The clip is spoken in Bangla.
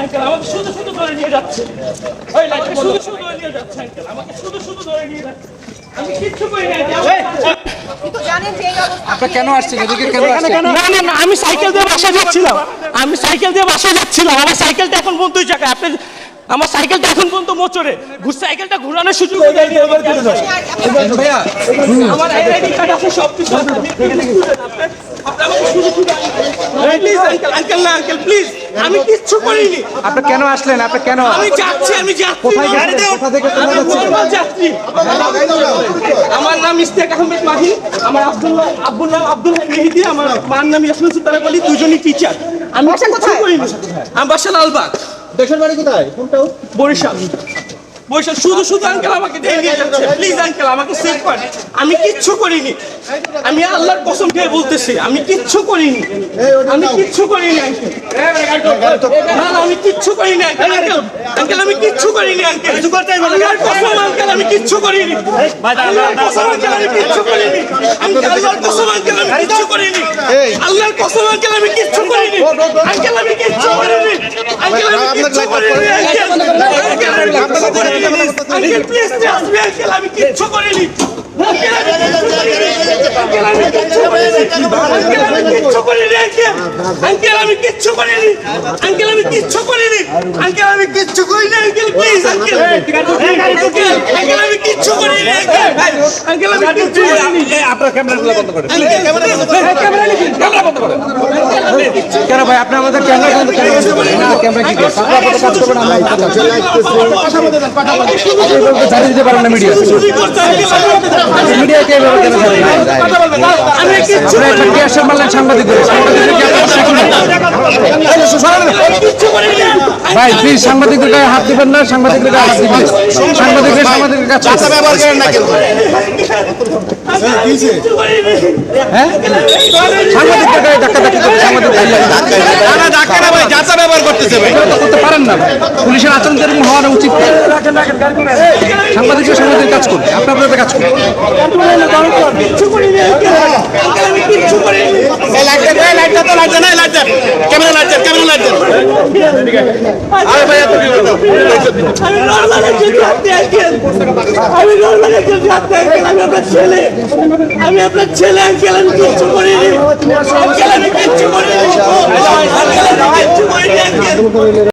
আঙ্কেল আমাকে শুধু শুধু ধরে নিয়ে যাচ্ছে। ওই লাইটটা শুধু শুধু ধরে নিয়ে যাচ্ছে আঙ্কেল আমাকে শুধু শুধু ধরে নিয়ে যাচ্ছে। আমি কিচ্ছু করি না জানেন যে এই অবস্থা আপনারা কেন আসছেন? এদিকে কেন আসছেন? না না না আমি সাইকেল দিয়ে বাসায় যাচ্ছিলাম। আমি সাইকেল দিয়ে বাসায় যাচ্ছিলাম। আমার সাইকেলটা এখন বন্ধু চাকা জায়গায় আপনি আমার সাইকেলটা এখন পর্যন্ত মোচরে ঘুর সাইকেলটা ঘুরানোর সুযোগ আমার আইডি কার্ড আছে সব কিছু প্লিজ আঙ্কেল আঙ্কেল না আঙ্কেল প্লিজ আমি কিচ্ছু করিনি। আপনি কেন আসলেন? আপনি কেন? আমি যাচ্ছি আমি যাচ্ছি। কোথায় গেছেন? কোথা থেকে কোথায় যাচ্ছেন? যাচ্ছি। আমার নাম ইস্তেক আহমেদ মাহি। আমার আব্দুল্লাহ আব্বুর নাম আব্দুল মেহেদি। আমার মার নাম ইয়াসমিন সুলতানা বলি দুজনই টিচার আমি কোথায়? করিনি। আমি বাসা লালবাগ। দেশের বাড়ি কোথায় কোনটাও বরিশাল বরিশাল শুধু শুধু আঙ্কেল আমাকে দিয়ে যাচ্ছে প্লিজ আঙ্কেল আমাকে সেভ করেন আমি কিচ্ছু করিনি আমি আল্লাহর কসম খেয়ে বলতেছি আমি কিচ্ছু করিনি আমি কিচ্ছু করিনি না না আমি কিচ্ছু করিনি আঙ্কেল আমি কিচ্ছু করিনি আঙ্কেল আল্লাহর কসম আঙ্কেল আমি কিচ্ছু করিনি আল্লাহর কসম আঙ্কেল আমি কিচ্ছু করিনি আঙ্কেল আল্লাহর কসম আঙ্কেল আমি কিচ্ছু করিনি আল্লাহর কসম আঙ্কেল আমি কিচ্ছু করিনি আঙ্কেল আমি কিচ্ছু করিনি আমি কিচ্ছু করিনি আঙ্কেল আঙ্কেল আমি কিচ্ছু করিনি আঙ্কেল প্লিজ আমি কিচ্ছু করিনি আঙ্কেল আমি কিচ্ছু করিনি আঙ্কেল আমি কিচ্ছু করিনি আঙ্কেল আমি কিচ্ছু করিনি আঙ্কেল আমি কিচ্ছু করিনি আঙ্কেল আমি করিনি আপনার বন্ধ করেন কেন ভাই আপনি আমাদের ক্যামেরা বন্ধ করেন? না ক্যামেরা কি করে আপনারা আপনাদের কাজ করবেন আমরা দিতে পারেন না মিডিয়া মিডিয়াকে এভাবে কেন? আমি সাংবাদিকদের সাংবাদিকদের কি আপনারা শেখেন না? কিচ্ছু করিনি ভাই প্লিজ সাংবাদিকদের গায়ে হাত দিবেন না সাংবাদিকদের গায়ে হাত দিবেন সাংবাদিকদের সাংবাদিকের কাছে। ব্যবহার করেন না হ্যাঁ সাংবাদিকদের গায়ে ধাক্কা ধাক্কি সাংবাদিক না ভাই যাতা ব্যবহার করতেছে ভাই। করতে পারেন না পুলিশের আচরণ যেরকম হওয়া উচিত না। সাংবাদিকরা সাংবাদিক কাজ করবে আপনার কাজ করবে কিচ্ছু করিনি আঙ্কেল আমি কিচ্ছু করিনি এই লাইট দেন লাইট দেন ক্যামেরা ক্যামেরা আরে ভাই, এত আমি আমি আমি আপনার ছেলে। আমি আপনার ছেলে, আঙ্কেল। আমি কিছু করিনি।